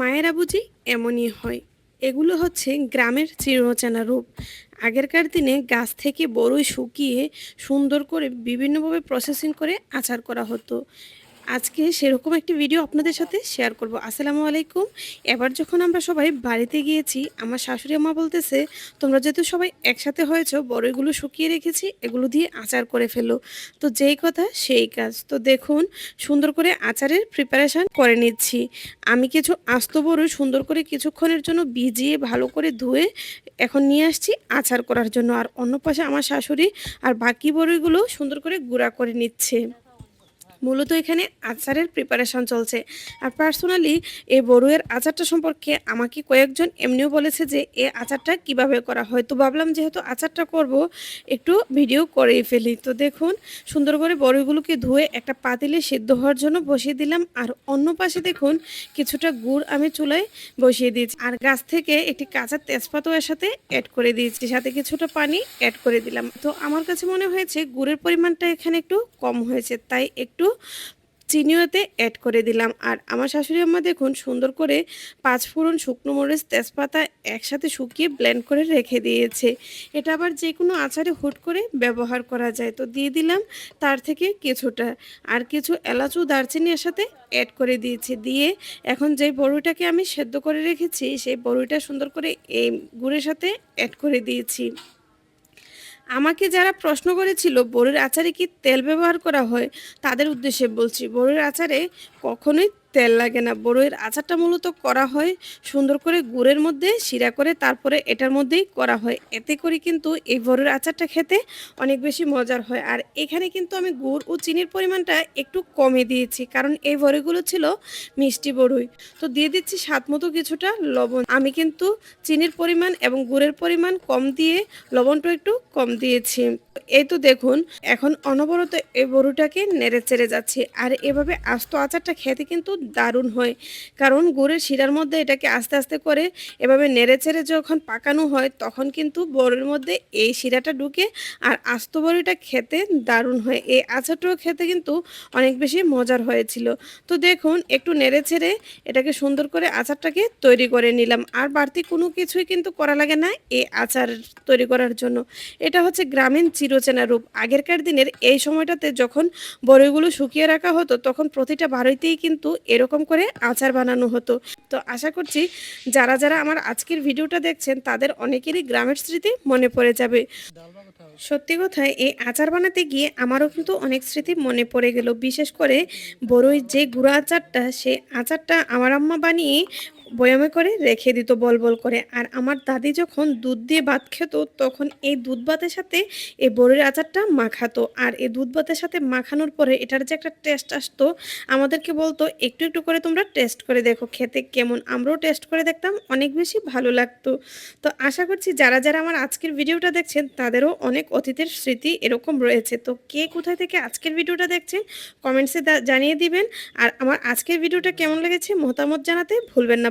মায়েরা বুঝি এমনই হয়। এগুলো হচ্ছে গ্রামের চিরচেনা রূপ। আগেরকার দিনে গাছ থেকে বড়ই শুকিয়ে সুন্দর করে বিভিন্নভাবে প্রসেসিং করে আচার করা হতো। আজকে সেরকম একটি ভিডিও আপনাদের সাথে শেয়ার করব। আসসালামু আলাইকুম। এবার যখন আমরা সবাই বাড়িতে গিয়েছি, আমার শাশুড়ি মা বলতেছে, তোমরা যেহেতু সবাই একসাথে হয়েছো, বড়ইগুলো শুকিয়ে রেখেছি, এগুলো দিয়ে আচার করে ফেলো। তো যেই কথা, সেই কাজ। তো দেখুন, সুন্দর করে আচারের প্রিপারেশান করে নিচ্ছি। আমি কিছু আস্ত বড়ই সুন্দর করে কিছুক্ষণের জন্য ভিজিয়ে ভালো করে ধুয়ে এখন নিয়ে আসছি আচার করার জন্য। আর অন্য পাশে আমার শাশুড়ি আর বাকি বড়ইগুলো সুন্দর করে গুঁড়া করে নিচ্ছে। মূলত এখানে আচারের প্রিপারেশন চলছে। আর পার্সোনালি এই বড়ুয়ের আচারটা সম্পর্কে আমাকে কয়েকজন এমনিও বলেছে যে, এ আচারটা কীভাবে করা হয়? তো ভাবলাম যেহেতু আচারটা করব, একটু ভিডিও করেই ফেলি। তো দেখুন, সুন্দর করে বড়িগুলোকে ধুয়ে একটা পাতিলে সিদ্ধ হওয়ার জন্য বসিয়ে দিলাম। আর অন্য পাশে দেখুন, কিছুটা গুড় আমি চুলায় বসিয়ে দিয়েছি। আর গাছ থেকে একটি কাঁচা তেজপাতাও এর সাথে অ্যাড করে দিয়েছি। সাথে কিছুটা পানি অ্যাড করে দিলাম। তো আমার কাছে মনে হয়েছে, গুড়ের পরিমাণটা এখানে একটু কম হয়েছে। তাই একটু চিনিওতে অ্যাড করে দিলাম। আর আমার শাশুড়ি আম্মা দেখুন, সুন্দর করে পাঁচ ফোড়ন শুকনো মরিচ, তেজপাতা একসাথে শুকিয়ে ব্লেন্ড করে রেখে দিয়েছে। এটা আবার যে কোনো আচারে হুট করে ব্যবহার করা যায়। তো দিয়ে দিলাম তার থেকে কিছুটা। আর কিছু এলাচু দারচিনি এর সাথে অ্যাড করে দিয়েছি। দিয়ে এখন যে বড়িটাকে আমি সেদ্ধ করে রেখেছি, সেই বড়িটা সুন্দর করে এই গুড়ের সাথে অ্যাড করে দিয়েছি। আমাকে যারা প্রশ্ন করেছিল, বড়ির আচারে কি তেল ব্যবহার করা হয়? তাদের উদ্দেশ্যে বলছি, বড়ির আচারে কখনোই তেল লাগে না। বড়ইয়ের আচারটা মূলত করা হয় সুন্দর করে গুড়ের মধ্যে, শিরা করে তারপরে এটার মধ্যেই করা হয়। এতে করে কিন্তু এই বড়ইয়ের আচারটা খেতে অনেক বেশি মজার হয়। আর এখানে কিন্তু আমি গুড় ও চিনির পরিমাণটা একটু কমে দিয়েছি, কারণ এই বড়িগুলো ছিল মিষ্টি বড়ই। তো দিয়ে দিচ্ছি স্বাদ মতো কিছুটা লবণ। আমি কিন্তু চিনির পরিমাণ এবং গুড়ের পরিমাণ কম দিয়ে লবণটা একটু কম দিয়েছি। এই তো দেখুন, এখন অনবরত এই বড়িটাকে নেড়ে চেড়ে যাচ্ছে। আর এভাবে আস্ত আচারটা খেতে কিন্তু দারুণ হয়। কারণ গুড়ের শিরার মধ্যে এটাকে আস্তে আস্তে করে এভাবে নেড়ে চেড়ে যখন পাকানো হয়, তখন কিন্তু বড়ির মধ্যে এই শিরাটা ঢুকে আর আস্ত বড়িটা খেতে দারুণ হয়। এই আচারটাও খেতে কিন্তু অনেক বেশি মজার হয়েছিল। তো দেখুন, একটু নেড়ে ছেড়ে এটাকে সুন্দর করে আচারটাকে তৈরি করে নিলাম। আর বাড়তি কোনো কিছুই কিন্তু করা লাগে না এই আচার তৈরি করার জন্য। এটা হচ্ছে গ্রামীণ চিরচেনা রূপ। আগেরকার দিনের এই সময়টাতে যখন বড়িগুলো শুকিয়ে রাখা হতো, তখন প্রতিটা বাড়িতেই কিন্তু এরকম করে আচার বানানো হতো। তো আশা করছি যারা যারা আমার আজকের ভিডিওটা দেখছেন, তাদের অনেকেরই গ্রামের স্মৃতি মনে পড়ে যাবে। সত্যি কথায়, এই আচার বানাতে গিয়ে আমারও কিন্তু অনেক স্মৃতি মনে পড়ে গেল। বিশেষ করে বড়ই যে গুঁড়ো আচারটা সে আচারটা আমার আম্মা বানিয়ে বয়ামে করে রেখে দিত বল বল করে। আর আমার দাদি যখন দুধ দিয়ে ভাত খেত, তখন এই দুধ ভাতের সাথে এই বড়ির আচারটা মাখাতো। আর এই দুধ ভাতের সাথে মাখানোর পরে এটার যে একটা টেস্ট আসতো, আমাদেরকে বলতো, একটু একটু করে তোমরা টেস্ট করে দেখো, খেতে কেমন? আমরাও টেস্ট করে দেখতাম, অনেক বেশি ভালো লাগতো। তো আশা করছি যারা যারা আমার আজকের ভিডিওটা দেখছেন, তাদেরও অনেক অতীতের স্মৃতি এরকম রয়েছে। তো কে কোথায় থেকে আজকের ভিডিওটা দেখছেন কমেন্টসে জানিয়ে দিবেন। আর আমার আজকের ভিডিওটা কেমন লেগেছে, মতামত জানাতে ভুলবেন না